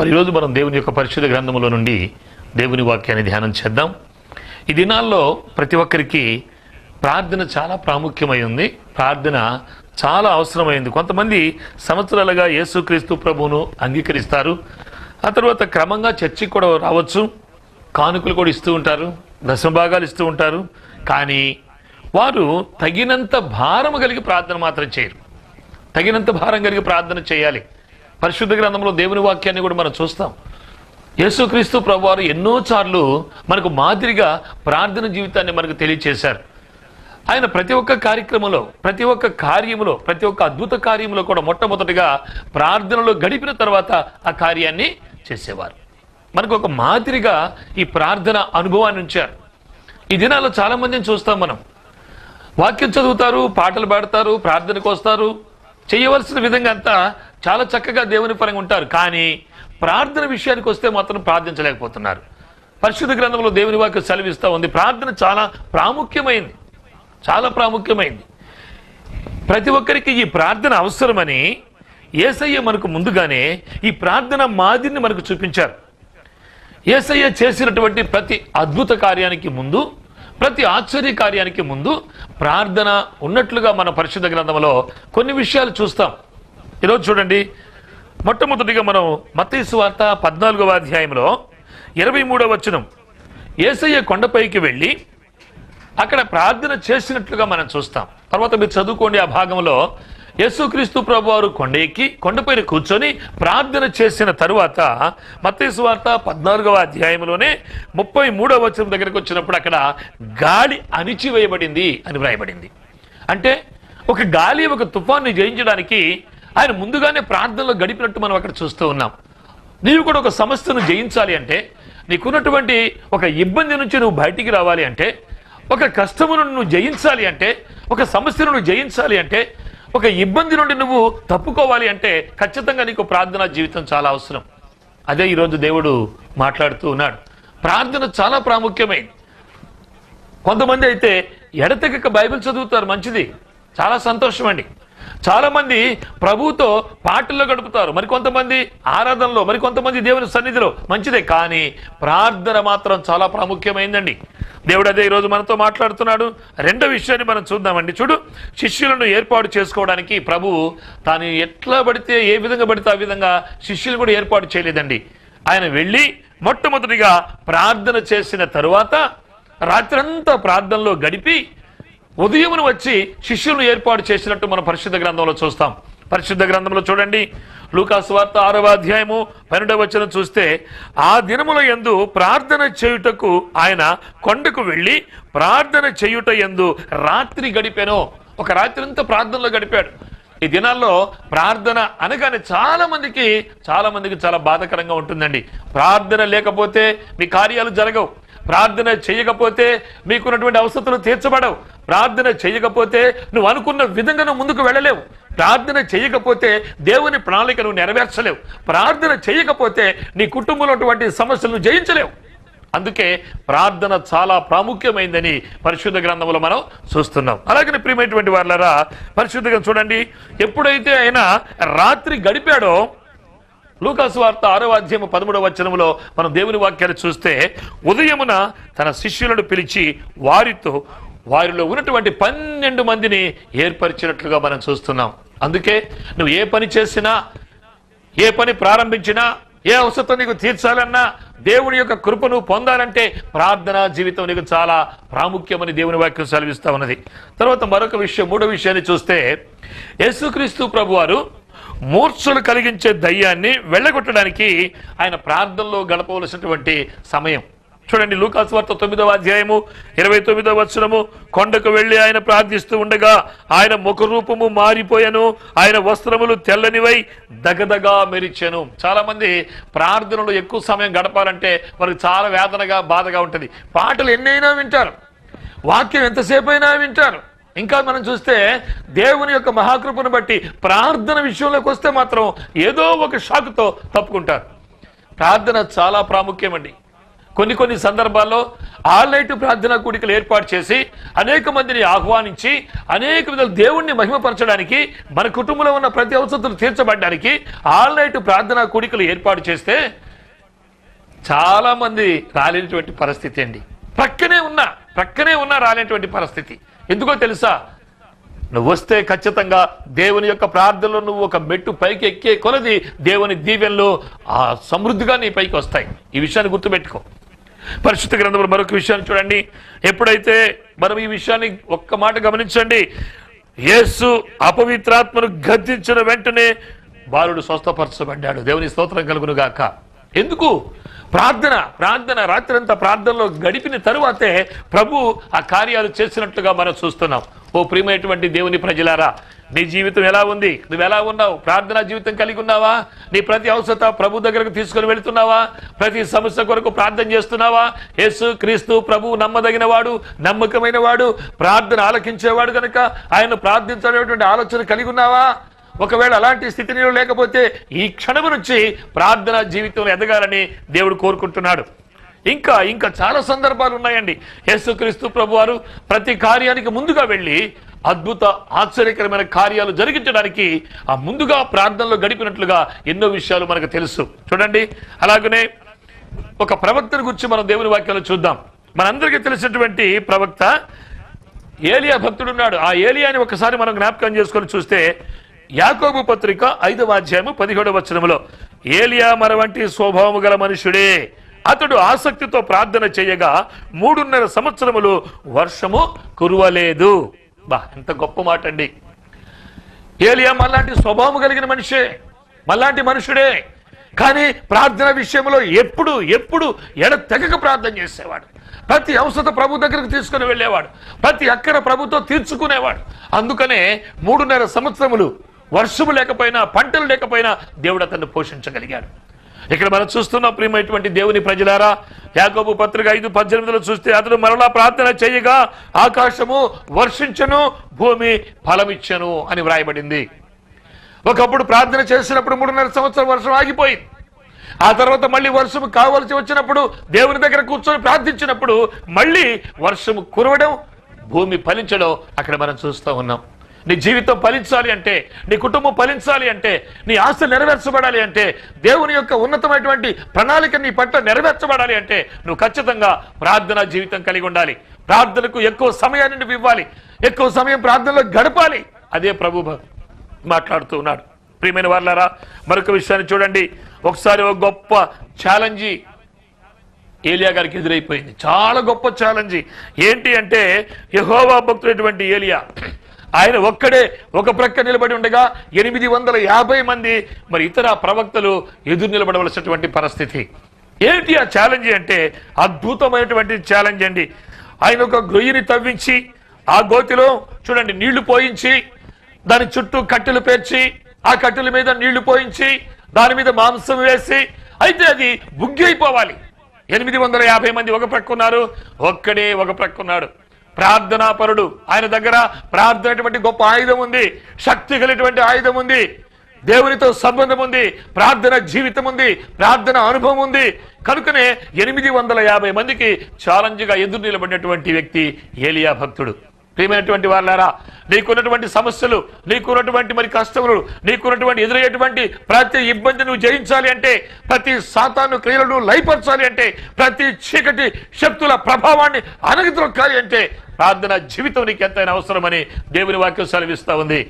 మరి ఈరోజు మనం దేవుని యొక్క పరిశుద్ధ గ్రంథములో నుండి దేవుని వాక్యాన్ని ధ్యానం చేద్దాం. ఈ దినాల్లో ప్రతి ఒక్కరికి ప్రార్థన చాలా ప్రాముఖ్యమై ఉంది. ప్రార్థన చాలా అవసరమైంది. కొంతమంది సంవత్సరాలుగా యేసుక్రీస్తు ప్రభువును అంగీకరిస్తారు. ఆ తర్వాత క్రమంగా చర్చికి కూడా రావచ్చు. కానుకలు కూడా ఇస్తూ ఉంటారు. దశభాగాలు ఇస్తూ ఉంటారు. కానీ వారు తగినంత భారం కలిగి ప్రార్థన మాత్రం చేయరు. తగినంత భారం కలిగి ప్రార్థన చేయాలి. పరిశుద్ధ గ్రంథంలో దేవుని వాక్యాన్ని కూడా మనం చూస్తాం. యేసుక్రీస్తు ప్రభువారు ఎన్నోసార్లు మనకు మాదిరిగా ప్రార్థన జీవితాన్ని మనకు తెలియచేశారు. ఆయన ప్రతి ఒక్క కార్యక్రమంలో ప్రతి ఒక్క కార్యములో ప్రతి ఒక్క అద్భుత కార్యములో కూడా మొట్టమొదటిగా ప్రార్థనలో గడిపిన తర్వాత ఆ కార్యాన్ని చేసేవారు. మనకు ఒక మాదిరిగా ఈ ప్రార్థన అనుభవాన్ని ఉంచారు. ఈ దినాల్లో చాలా మందిని చూస్తాం మనం. వాక్యం చదువుతారు పాటలు పాడతారు ప్రార్థనకు వస్తారు. చేయవలసిన విధంగా అంతా చాలా చక్కగా దేవుని పరంగా ఉంటారు కానీ ప్రార్థన విషయానికి వస్తే మాత్రం ప్రార్థించలేకపోతున్నారు. పరిశుద్ధ గ్రంథంలో దేవుని వాక్యం సెలవిస్తూ ఉంది. ప్రార్థన చాలా ప్రాముఖ్యమైంది. చాలా ప్రాముఖ్యమైంది. ప్రతి ఒక్కరికి ఈ ప్రార్థన అవసరమని ఏసయ్య మనకు ముందుగానే ఈ ప్రార్థన మాదిరిని మనకు చూపించారు. ఏసయ్య చేసినటువంటి ప్రతి అద్భుత కార్యానికి ముందు ప్రతి ఆశ్చర్య కార్యానికి ముందు ప్రార్థన ఉన్నట్లుగా మన పరిశుద్ధ గ్రంథంలో కొన్ని విషయాలు చూస్తాం. ఈరోజు చూడండి మొట్టమొదటిగా మనం మతీసు వార్త పద్నాలుగవ అధ్యాయంలో ఇరవై మూడవ వచనం. ఏసయ్య కొండపైకి వెళ్ళి అక్కడ ప్రార్థన చేసినట్లుగా మనం చూస్తాం. తర్వాత మీరు చదువుకోండి ఆ భాగంలో యేసుక్రీస్తు ప్రభు వారు కొండ ఎక్కి కొండపైన కూర్చొని ప్రార్థన చేసిన తరువాత మత్తయి వార్త పద్నాలుగవ అధ్యాయంలోనే ముప్పై మూడవ వచనం దగ్గరకు వచ్చినప్పుడు అక్కడ గాలి అణిచివేయబడింది అని వ్రాయబడింది. అంటే ఒక గాలి ఒక తుఫాన్ని జయించడానికి ఆయన ముందుగానే ప్రార్థనలో గడిపినట్టు మనం అక్కడ చూస్తూ ఉన్నాం. నీవు కూడా ఒక సమస్యను జయించాలి అంటే నీకున్నటువంటి ఒక ఇబ్బంది నుంచి నువ్వు బయటికి రావాలి అంటే ఒక కష్టమును నువ్వు జయించాలి అంటే ఒక సమస్యను నువ్వు జయించాలి అంటే ఒక ఇబ్బంది నుండి నువ్వు తప్పుకోవాలి అంటే ఖచ్చితంగా నీకు ప్రార్థన జీవితం చాలా అవసరం. అదే ఈరోజు దేవుడు మాట్లాడుతూ ఉన్నాడు. ప్రార్థన చాలా ప్రాముఖ్యమైంది కొంతమంది అయితే ఎడతెగక బైబిల్ చదువుతారు మంచిది. చాలా సంతోషం అండి చాలామంది ప్రభుతో పాటల్లో గడుపుతారు. మరి కొంతమంది ఆరాధనలో మరి కొంతమంది దేవుని సన్నిధిలో. మంచిదే కానీ ప్రార్థన మాత్రం చాలా ప్రాముఖ్యమైందండి. దేవుడు అదే ఈరోజు మనతో మాట్లాడుతున్నాడు. రెండో విషయాన్ని మనం చూద్దామండి. చూడు శిష్యులను ఏర్పాటు చేసుకోవడానికి ప్రభువు తాను ఎట్లా పడితే ఏ విధంగా పడితే ఆ విధంగా శిష్యులు కూడా ఏర్పాటు చేయలేదండి. ఆయన వెళ్ళి మొట్టమొదటిగా ప్రార్థన చేసిన తరువాత రాత్రంతా ప్రార్థనలో గడిపి ఉదయమును వచ్చి శిష్యులను ఏర్పాటు చేసినట్టు మనం పరిశుద్ధ గ్రంథంలో చూస్తాం. పరిశుద్ధ గ్రంథంలో చూడండి. లూకాసు వార్త ఆరవ అధ్యాయము పన్నెండవ వచ్చిన చూస్తే ఆ దినముల యందు ప్రార్థన చేయుటకు ఆయన కొండకు వెళ్ళి ప్రార్థన చేయుట యందు రాత్రి గడిపాను. ఒక రాత్రి అంతా ప్రార్థనలో గడిపాడు. ఈ దినాల్లో ప్రార్థన అనగానే చాలా మందికి చాలా మందికి చాలా బాధకరంగా ఉంటుందండి. ప్రార్థన లేకపోతే మీ కార్యాలు జరగవు. ప్రార్థన చేయకపోతే మీకున్నటువంటి అవసరతలు తీర్చబడవు. ప్రార్థన చేయకపోతే నువ్వు అనుకున్న విధంగా నువ్వు ముందుకు వెళ్ళలేవు. ప్రార్థన చేయకపోతే దేవుని ప్రణాళిక నువ్వు నెరవేర్చలేవు. ప్రార్థన చేయకపోతే నీ కుటుంబంలో ఉన్నటువంటి సమస్యలను జయించలేవు. అందుకే ప్రార్థన చాలా ప్రాముఖ్యమైందని పరిశుద్ధ గ్రంథంలో మనం చూస్తున్నాం. అలాగే ప్రియమైనటువంటి వాళ్ళరా పరిశుద్ధంగా చూడండి. ఎప్పుడైతే ఆయన రాత్రి గడిపాడో లూకాసు వార్త ఆరో అధ్యాయం పదమూడవ వచనంలో మనం దేవుని వాక్యాలు చూస్తే ఉదయమున తన శిష్యులను పిలిచి వారితో వారిలో ఉన్నటువంటి పన్నెండు మందిని ఏర్పరిచినట్లుగా మనం చూస్తున్నాం. అందుకే నువ్వు ఏ పని చేసినా ఏ పని ప్రారంభించినా ఏ అవసరం నీకు తీర్చాలన్నా దేవుని యొక్క కృపను పొందాలంటే ప్రార్థనా జీవితం నీకు చాలా ప్రాముఖ్యమని దేవుని వాక్యం సెలవిస్తూ ఉన్నది. తర్వాత మరొక విషయం మూడో విషయాన్ని చూస్తే యేసుక్రీస్తు ప్రభువారు మూర్ఛలు కలిగించే దయ్యాన్ని వెళ్ళగొట్టడానికి ఆయన ప్రార్థనలో గడపవలసినటువంటి సమయం. చూడండి లూకాసు వార్త తొమ్మిదవ అధ్యాయము ఇరవై తొమ్మిదవ వచనము. కొండకు వెళ్ళి ఆయన ప్రార్థిస్తూ ఉండగా ఆయన ముఖ రూపము మారిపోయాను ఆయన వస్త్రములు తెల్లనివై దగదగా మెరిచెను. చాలా మంది ప్రార్థనలో ఎక్కువ సమయం గడపాలంటే వారికి చాలా వేదనగా బాధగా ఉంటుంది. పాటలు ఎన్నైనా వింటారు. వాక్యం ఎంతసేపు అయినా వింటారు. ఇంకా మనం చూస్తే దేవుని యొక్క మహాకృపను బట్టి ప్రార్థన విషయంలోకి వస్తే మాత్రం ఏదో ఒక షాకుతో తప్పుకుంటారు. ప్రార్థన చాలా ప్రాముఖ్యమండి. కొన్ని కొన్ని సందర్భాల్లో ఆల్ ప్రార్థనా కూడికలు ఏర్పాటు చేసి అనేక మందిని ఆహ్వానించి అనేక విధాలు దేవుణ్ణి మహిమపరచడానికి మన కుటుంబంలో ఉన్న ప్రతి అవసరం తీర్చబడడానికి ఆల్ ప్రార్థనా కూడికలు ఏర్పాటు చేస్తే చాలా మంది రాలేనటువంటి పరిస్థితి అండి. ప్రక్కనే ఉన్నా ప్రక్కనే ఉన్నా రాలేనటువంటి పరిస్థితి. ఎందుకో తెలుసా? నువ్వు వస్తే ఖచ్చితంగా దేవుని యొక్క ప్రార్థనలో నువ్వు ఒక మెట్టు పైకి ఎక్కే కొలది దేవుని దీవెనలు ఆ సమృద్ధిగా నీ పైకి వస్తాయి. ఈ విషయాన్ని గుర్తుపెట్టుకో. పరిశుద్ధ గ్రంథంలో మరొక విషయాన్ని చూడండి. ఎప్పుడైతే మనం ఈ విషయాన్ని ఒక్క మాట గమనించండి యేసు అపవిత్రాత్మను గద్దించిన వెంటనే బాలుడు స్వస్థపరచబడ్డాడు. దేవుని స్తోత్రం కలుగును గాక. ఎందుకు? ప్రార్థన ప్రార్థన రాత్రంతా ప్రార్థనలో గడిపిన తరువాతే ప్రభు ఆ కార్యాలు చేసినట్లుగా మనం చూస్తున్నాం. ఓ ప్రియమైనటువంటి దేవుని ప్రజలారా నీ జీవితం ఎలా ఉంది? నువ్వు ఎలా ఉన్నావు? ప్రార్థనా జీవితం కలిగి ఉన్నావా? నీ ప్రతి అవసరత ప్రభు దగ్గరకు తీసుకొని వెళుతున్నావా? ప్రతి సమస్య కొరకు ప్రార్థన చేస్తున్నావా? యేసు క్రీస్తు ప్రభు నమ్మదగిన వాడు నమ్మకమైన వాడు ప్రార్థన ఆలకించేవాడు కనుక ఆయన ప్రార్థించలేటువంటి ఆలోచన కలిగి ఉన్నావా? ఒకవేళ అలాంటి స్థితి నీలో లేకపోతే ఈ క్షణము నుంచి ప్రార్థనా జీవితంలో ఎదగాలని దేవుడు కోరుకుంటున్నాడు. ఇంకా ఇంకా చాలా సందర్భాలు ఉన్నాయండి. యేసుక్రీస్తు ప్రభు వారు ప్రతి కార్యానికి ముందుగా వెళ్ళి అద్భుత ఆశ్చర్యకరమైన కార్యాలు జరిగించడానికి ఆ ముందుగా ప్రార్థనలో గడిపినట్లుగా ఎన్నో విషయాలు మనకు తెలుసు. చూడండి అలాగనే ఒక ప్రవక్తను గురించి మనం దేవుని వాక్యాలు చూద్దాం. మనందరికీ తెలిసినటువంటి ప్రవక్త ఏలియా భక్తుడున్నాడు ఆ ఏలియాని ఒకసారి మనం జ్ఞాపకం చేసుకొని చూస్తే యాకోబు పత్రిక ఐదవ అధ్యాయము పదిహేడవ వచనంలో ఏలియా మరవంటి స్వభావము గల మనుషుడే అతడు ఆసక్తితో ప్రార్థన చేయగా మూడున్నర సంవత్సరములు వర్షము కురవలేదు. బా ఎంత గొప్ప మాట అండి ఏలియా మళ్ళాంటి స్వభావం కలిగిన మనిషే మళ్ళాంటి మనుషుడే. కానీ ప్రార్థన విషయంలో ఎప్పుడు ఎప్పుడు ఎడతెగక ప్రార్థన చేసేవాడు. ప్రతి అవసరత ప్రభు దగ్గరకు తీసుకుని వెళ్ళేవాడు. ప్రతి అక్కర ప్రభుతో తీర్చుకునేవాడు. అందుకనే మూడున్నర సంవత్సరములు వర్షము లేకపోయినా పంటలు లేకపోయినా దేవుడు అతన్ని పోషించగలిగాడు. ఇక్కడ మనం చూస్తున్న ప్రియమైనటువంటి దేవుని ప్రజలారా యాకోబు పత్రిక ఐదు పద్దెనిమిదిలో చూస్తే అతడు మరలా ప్రార్థన చేయగా ఆకాశము వర్షించను భూమి ఫలమిచ్చను అని వ్రాయబడింది. ఒకప్పుడు ప్రార్థన చేసినప్పుడు మూడున్నర సంవత్సరం వర్షం ఆగిపోయింది. ఆ తర్వాత మళ్ళీ వర్షం కావలసి వచ్చినప్పుడు దేవుని దగ్గర కూర్చొని ప్రార్థించినప్పుడు మళ్ళీ వర్షం కురవడం భూమి ఫలించడం అక్కడ మనం చూస్తూ ఉన్నాం. నీ జీవితం ఫలించాలి అంటే నీ కుటుంబం ఫలించాలి అంటే నీ ఆశ నెరవేర్చబడాలి అంటే దేవుని యొక్క ఉన్నతమైనటువంటి ప్రణాళిక నీ పట్ల నెరవేర్చబడాలి అంటే నువ్వు ఖచ్చితంగా ప్రార్థనా జీవితం కలిగి ఉండాలి. ప్రార్థనకు ఎక్కువ సమయాన్ని నువ్వు ఇవ్వాలి. ఎక్కువ సమయం ప్రార్థనలో గడపాలి. అదే ప్రభు మాట్లాడుతూ ఉన్నాడు. ప్రియమైన వాళ్ళారా మరొక విషయాన్ని చూడండి. ఒకసారి ఒక గొప్ప ఛాలెంజీ ఏలియా గారికి ఎదురైపోయింది. చాలా గొప్ప ఛాలెంజ్. ఏంటి అంటే యహోవా భక్తుడైనటువంటి ఏలియా ఆయన ఒక్కడే ఒక ప్రక్క నిలబడి ఉండగా ఎనిమిది వందల యాభై మంది మరి ఇతర ప్రవక్తలు ఎదురు నిలబడవలసినటువంటి పరిస్థితి. ఏంటి ఆ ఛాలెంజ్ అంటే? అద్భుతమైనటువంటి ఛాలెంజ్ అండి. ఆయన ఒక గొయ్యిని తవ్వించి ఆ గోతిలో చూడండి నీళ్ళు పోయించి దాని చుట్టూ కట్టెలు పేర్చి ఆ కట్టెల మీద నీళ్ళు పోయించి దాని మీద మాంసం వేసి అయితే అది బుగ్గి అయిపోవాలి. ఎనిమిది వందల యాభై మంది ఒక ప్రక్క ఉన్నారు ఒక్కడే ఒక ప్రక్క ఉన్నాడు. ప్రార్థనాపరుడు. ఆయన దగ్గర ప్రార్థనటువంటి గొప్ప ఆయుధం ఉంది. శక్తి కలిగినటువంటి ఆయుధం ఉంది. దేవునితో సంబంధం ఉంది. ప్రార్థన జీవితం ఉంది. ప్రార్థన అనుభవం ఉంది. కనుకనే ఎనిమిది వందల యాభై మందికి ఛాలెంజ్గా ఎదురు నిలబడినటువంటి వ్యక్తి ఏలియా భక్తుడు. ప్రియమైనటువంటి వాళ్ళారా నీకున్నటువంటి సమస్యలు నీకున్నటువంటి మరి కష్టములు నీకున్నటువంటి ఎదురయ్యేటువంటి ప్రతి ఇబ్బంది నువ్వు జయించాలి అంటే ప్రతి సాతాను క్రియలను లయపరచాలి అంటే ప్రతి చీకటి శక్తుల ప్రభావాన్ని అనగతొక్కాలి అంటే ప్రార్థన జీవితం నీకు ఎంతైనా అవసరమని దేవుని వాక్యం సెలవిస్తూ ఉంది.